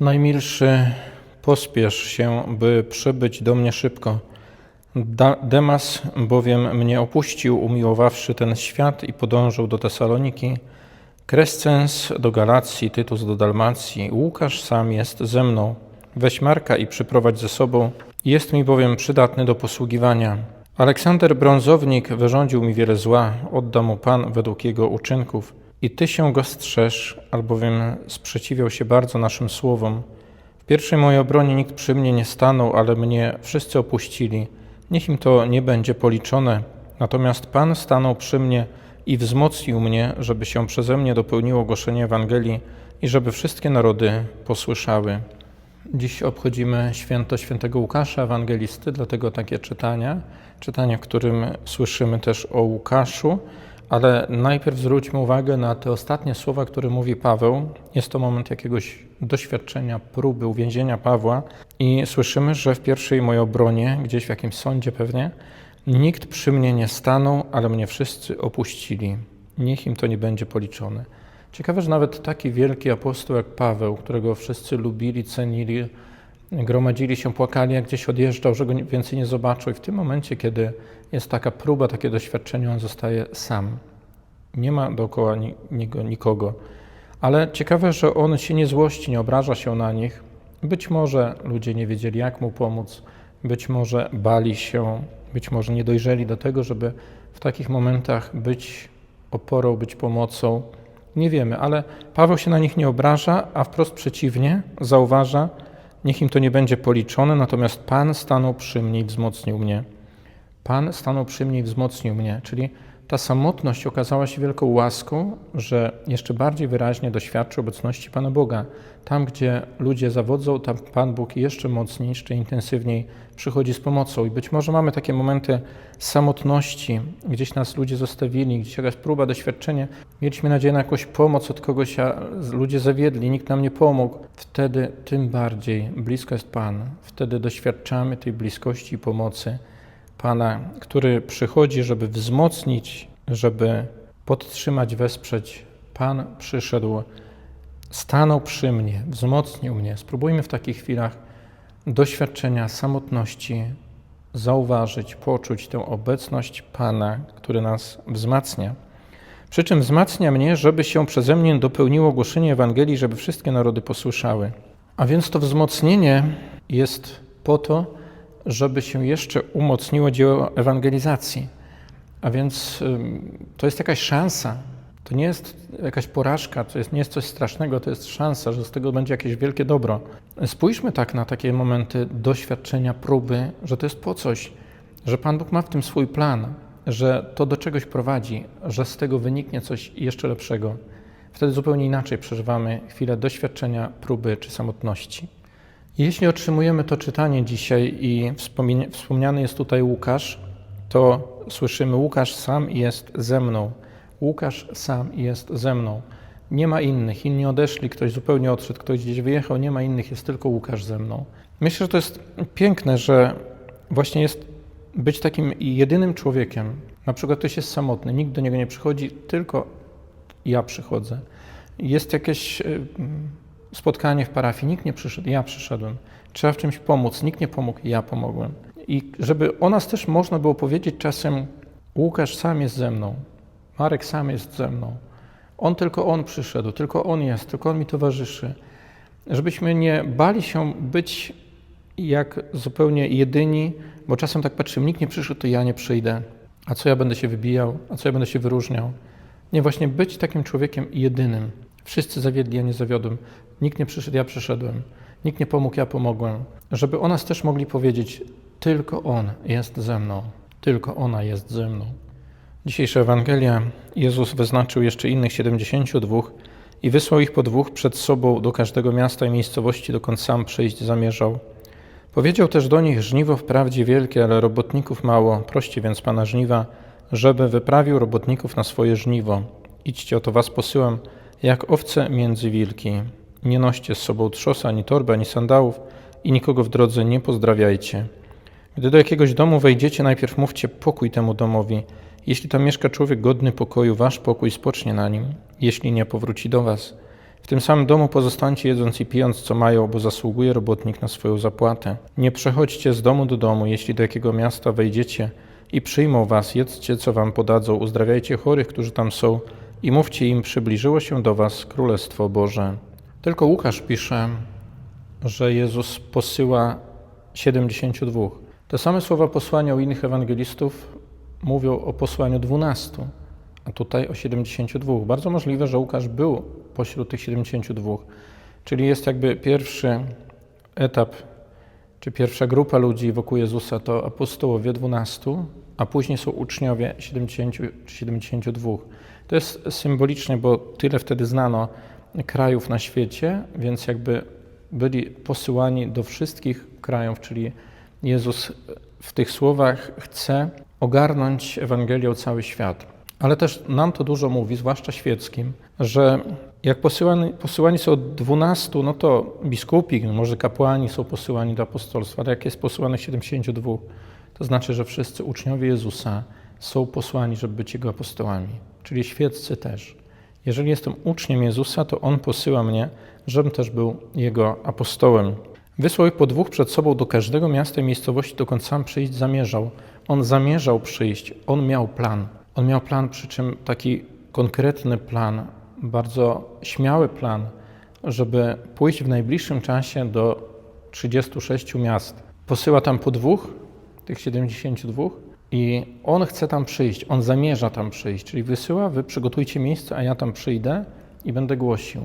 Najmilszy, pospiesz się, by przybyć do mnie szybko. Da- Demas bowiem mnie opuścił, umiłowawszy ten świat i podążył do Tesaloniki. Krescens do Galacji, Tytus do Dalmacji, Łukasz sam jest ze mną. Weź Marka i przyprowadź ze sobą. Jest mi bowiem przydatny do posługiwania. Aleksander Brązownik wyrządził mi wiele zła, odda mu Pan według jego uczynków. I ty się go strzeż, albowiem sprzeciwiał się bardzo naszym słowom. W pierwszej mojej obronie nikt przy mnie nie stanął, ale mnie wszyscy opuścili. Niech im to nie będzie policzone. Natomiast Pan stanął przy mnie i wzmocnił mnie, żeby się przeze mnie dopełniło głoszenie Ewangelii i żeby wszystkie narody posłyszały. Dziś obchodzimy święto świętego Łukasza, ewangelisty, dlatego takie czytania. Czytanie, w którym słyszymy też o Łukaszu, ale najpierw zwróćmy uwagę na te ostatnie słowa, które mówi Paweł. Jest to moment jakiegoś doświadczenia, próby uwięzienia Pawła i słyszymy, że w pierwszej mojej obronie, gdzieś w jakimś sądzie pewnie, nikt przy mnie nie stanął, ale mnie wszyscy opuścili. Niech im to nie będzie policzone. Ciekawe, że nawet taki wielki apostoł jak Paweł, którego wszyscy lubili, cenili, gromadzili się, płakali, jak gdzieś odjeżdżał, że go więcej nie zobaczył. I w tym momencie, kiedy jest taka próba, takie doświadczenie, on zostaje sam. Nie ma dookoła ni- niego nikogo. Ale ciekawe, że on się nie złości, nie obraża się na nich. Być może ludzie nie wiedzieli, jak mu pomóc, być może bali się, być może nie dojrzeli do tego, żeby w takich momentach być oporą, być pomocą. Nie wiemy, ale Paweł się na nich nie obraża, a wprost przeciwnie, zauważa, niech im to nie będzie policzone, natomiast Pan stanął przy mnie i wzmocnił mnie. Pan stanął przy mnie i wzmocnił mnie, czyli ta samotność okazała się wielką łaską, że jeszcze bardziej wyraźnie doświadczy obecności Pana Boga. Tam, gdzie ludzie zawodzą, tam Pan Bóg jeszcze mocniej, jeszcze intensywniej przychodzi z pomocą. I być może mamy takie momenty samotności, gdzieś nas ludzie zostawili, gdzieś jakaś próba, doświadczenie. Mieliśmy nadzieję na jakąś pomoc od kogoś, a ludzie zawiedli, nikt nam nie pomógł. Wtedy tym bardziej blisko jest Pan. Wtedy doświadczamy tej bliskości i pomocy. Pana, który przychodzi, żeby wzmocnić, żeby podtrzymać, wesprzeć. Pan przyszedł, stanął przy mnie, wzmocnił mnie. Spróbujmy w takich chwilach doświadczenia samotności zauważyć, poczuć tę obecność Pana, który nas wzmacnia. Przy czym wzmacnia mnie, żeby się przeze mnie dopełniło głoszenie Ewangelii, żeby wszystkie narody posłyszały. A więc to wzmocnienie jest po to, żeby się jeszcze umocniło dzieło ewangelizacji. A więc to jest jakaś szansa. To nie jest jakaś porażka, to jest, nie jest coś strasznego, to jest szansa, że z tego będzie jakieś wielkie dobro. Spójrzmy tak na takie momenty doświadczenia, próby, że to jest po coś, że Pan Bóg ma w tym swój plan, że to do czegoś prowadzi, że z tego wyniknie coś jeszcze lepszego. Wtedy zupełnie inaczej przeżywamy chwilę doświadczenia, próby czy samotności. Jeśli otrzymujemy to czytanie dzisiaj i wspomniany jest tutaj Łukasz, to słyszymy: Łukasz sam jest ze mną. Łukasz sam jest ze mną. Nie ma innych, inni odeszli, ktoś zupełnie odszedł, ktoś gdzieś wyjechał, nie ma innych, jest tylko Łukasz ze mną. Myślę, że to jest piękne, że właśnie jest być takim jedynym człowiekiem. Na przykład ktoś jest samotny, nikt do niego nie przychodzi, tylko ja przychodzę. Jest jakieś y, spotkanie w parafii, nikt nie przyszedł, ja przyszedłem. Trzeba w czymś pomóc, nikt nie pomógł, ja pomogłem. I żeby o nas też można było powiedzieć czasem, Łukasz sam jest ze mną, Marek sam jest ze mną. On tylko on przyszedł, tylko on jest, tylko on mi towarzyszy. Żebyśmy nie bali się być jak zupełnie jedyni, bo czasem tak patrzymy, nikt nie przyszedł, to ja nie przyjdę. A co ja będę się wybijał, a co ja będę się wyróżniał? Nie, właśnie być takim człowiekiem jedynym. Wszyscy zawiedli, ja nie zawiodłem. Nikt nie przyszedł, ja przyszedłem. Nikt nie pomógł, ja pomogłem. Żeby o nas też mogli powiedzieć, tylko On jest ze mną, tylko Ona jest ze mną. Dzisiejsza Ewangelia Jezus wyznaczył jeszcze innych 72 i wysłał ich po dwóch przed sobą do każdego miasta i miejscowości, dokąd sam przyjść zamierzał. Powiedział też do nich: Żniwo wprawdzie wielkie, ale robotników mało. Proście więc pana żniwa, żeby wyprawił robotników na swoje żniwo. Idźcie, oto was posyłam, jak owce między wilki. Nie noście z sobą trzosa, ani torby, ani sandałów i nikogo w drodze nie pozdrawiajcie. Gdy do jakiegoś domu wejdziecie, najpierw mówcie pokój temu domowi. Jeśli tam mieszka człowiek godny pokoju, wasz pokój spocznie na nim. Jeśli nie, powróci do was. tym samym domu pozostańcie jedząc i pijąc, co mają, bo zasługuje robotnik na swoją zapłatę. Nie przechodźcie z domu do domu, jeśli do jakiego miasta wejdziecie i przyjmą was, jedzcie, co wam podadzą, uzdrawiajcie chorych, którzy tam są i mówcie im, przybliżyło się do was Królestwo Boże. Tylko Łukasz pisze, że Jezus posyła 72. Te same słowa posłania u innych ewangelistów mówią o posłaniu 12, a tutaj o 72. Bardzo możliwe, że Łukasz był pośród tych 72, czyli jest jakby pierwszy etap, czy pierwsza grupa ludzi wokół Jezusa to apostołowie 12, a później są uczniowie 70 czy 72. To jest symboliczne, bo tyle wtedy znano krajów na świecie, więc jakby byli posyłani do wszystkich krajów, czyli Jezus w tych słowach chce ogarnąć Ewangelią cały świat. Ale też nam to dużo mówi, zwłaszcza świeckim, że jak posyłani, posyłani są dwunastu, no to biskupi, może kapłani są posyłani do apostolstwa, ale jak jest posyłanych 72, to znaczy, że wszyscy uczniowie Jezusa są posłani, żeby być Jego apostołami, czyli świeccy też. Jeżeli jestem uczniem Jezusa, to On posyła mnie, żebym też był Jego apostołem. Wysłał ich po dwóch przed sobą do każdego miasta i miejscowości, dokąd sam przyjść zamierzał. On zamierzał przyjść, on miał plan. On miał plan, przy czym taki konkretny plan, bardzo śmiały plan, żeby pójść w najbliższym czasie do 36 miast. Posyła tam po dwóch, tych 72, i on chce tam przyjść, on zamierza tam przyjść, czyli wysyła, wy przygotujcie miejsce, a ja tam przyjdę i będę głosił.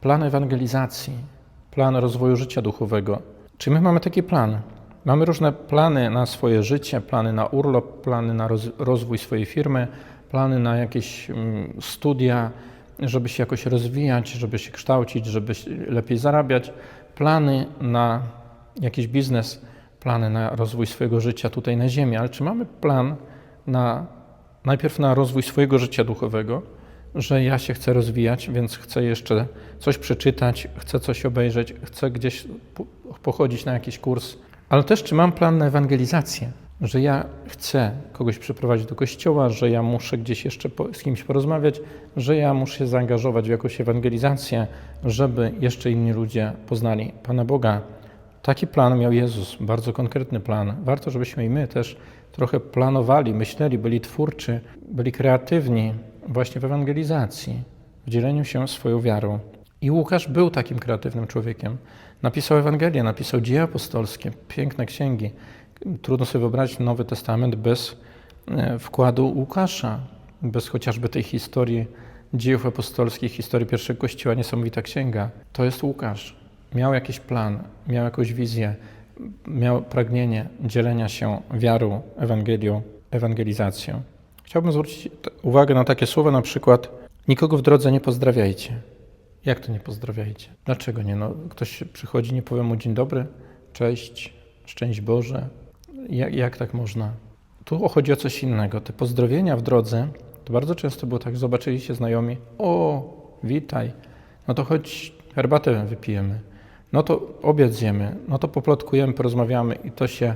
Plan ewangelizacji, plan rozwoju życia duchowego. Czy my mamy taki plan? Mamy różne plany na swoje życie, plany na urlop, plany na roz, rozwój swojej firmy, plany na jakieś mm, studia, żeby się jakoś rozwijać, żeby się kształcić, żeby lepiej zarabiać, plany na jakiś biznes, plany na rozwój swojego życia tutaj na ziemi. Ale czy mamy plan na najpierw na rozwój swojego życia duchowego, że ja się chcę rozwijać, więc chcę jeszcze coś przeczytać, chcę coś obejrzeć, chcę gdzieś pochodzić na jakiś kurs, ale też czy mam plan na ewangelizację, że ja chcę kogoś przyprowadzić do kościoła, że ja muszę gdzieś jeszcze z kimś porozmawiać, że ja muszę się zaangażować w jakąś ewangelizację, żeby jeszcze inni ludzie poznali Pana Boga. Taki plan miał Jezus, bardzo konkretny plan. Warto, żebyśmy i my też trochę planowali, myśleli, byli twórczy, byli kreatywni właśnie w ewangelizacji, w dzieleniu się swoją wiarą. I Łukasz był takim kreatywnym człowiekiem. Napisał Ewangelię, napisał dzieje apostolskie, piękne księgi. Trudno sobie wyobrazić Nowy Testament bez e, wkładu Łukasza, bez chociażby tej historii dziejów apostolskich, historii pierwszego kościoła, niesamowita księga. To jest Łukasz. Miał jakiś plan, miał jakąś wizję, miał pragnienie dzielenia się wiarą, Ewangelią, ewangelizacją. Chciałbym zwrócić uwagę na takie słowa, na przykład nikogo w drodze nie pozdrawiajcie. Jak to nie pozdrawiajcie? Dlaczego nie? No, ktoś przychodzi, nie powie mu dzień dobry, cześć, szczęść Boże. Jak, jak tak można? Tu chodzi o coś innego. Te pozdrowienia w drodze, to bardzo często było tak, zobaczyli się znajomi, o, witaj, no to chodź herbatę wypijemy, no to obiad zjemy, no to poplotkujemy, porozmawiamy i to się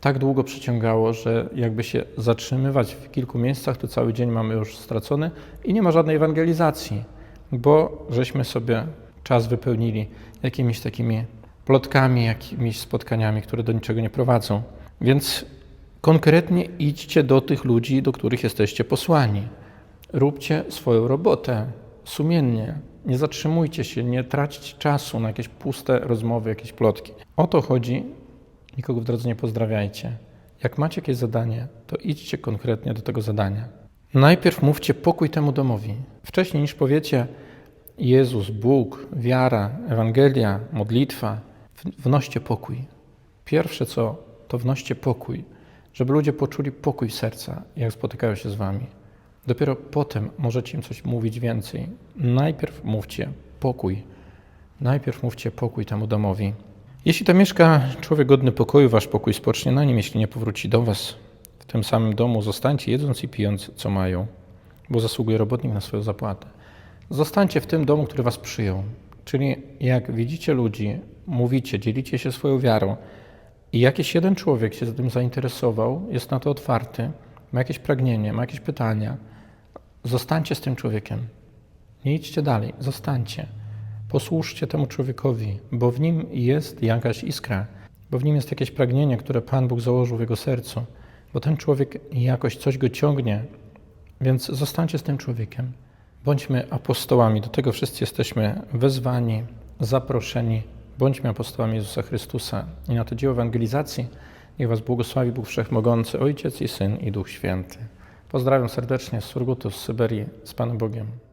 tak długo przyciągało, że jakby się zatrzymywać w kilku miejscach, to cały dzień mamy już stracony i nie ma żadnej ewangelizacji, bo żeśmy sobie czas wypełnili jakimiś takimi plotkami, jakimiś spotkaniami, które do niczego nie prowadzą. Więc konkretnie idźcie do tych ludzi, do których jesteście posłani. Róbcie swoją robotę sumiennie. Nie zatrzymujcie się, nie traćcie czasu na jakieś puste rozmowy, jakieś plotki. O to chodzi Nikogo w drodze nie pozdrawiajcie. Jak macie jakieś zadanie, to idźcie konkretnie do tego zadania. Najpierw mówcie pokój temu domowi. Wcześniej niż powiecie Jezus, Bóg, wiara, Ewangelia, modlitwa, wnoście pokój. Pierwsze co, to wnoście pokój, żeby ludzie poczuli pokój serca, jak spotykają się z wami. Dopiero potem możecie im coś mówić więcej. Najpierw mówcie pokój. Najpierw mówcie pokój temu domowi. Jeśli tam mieszka człowiek godny pokoju, wasz pokój spocznie na nim, jeśli nie powróci do was. W tym samym domu zostańcie jedząc i pijąc, co mają, bo zasługuje robotnik na swoją zapłatę. Zostańcie w tym domu, który was przyjął. Czyli jak widzicie ludzi, mówicie, dzielicie się swoją wiarą i jakiś jeden człowiek się tym zainteresował, jest na to otwarty, ma jakieś pragnienie, ma jakieś pytania, zostańcie z tym człowiekiem. Nie idźcie dalej, zostańcie. Posłuszcie temu człowiekowi, bo w nim jest jakaś iskra, bo w nim jest jakieś pragnienie, które Pan Bóg założył w jego sercu, bo ten człowiek jakoś coś go ciągnie, więc zostańcie z tym człowiekiem. Bądźmy apostołami, do tego wszyscy jesteśmy wezwani, zaproszeni. Bądźmy apostołami Jezusa Chrystusa i na to dzieło ewangelizacji niech Was błogosławi Bóg Wszechmogący, Ojciec i Syn i Duch Święty. Pozdrawiam serdecznie z Surgutu, z Syberii, z Panem Bogiem.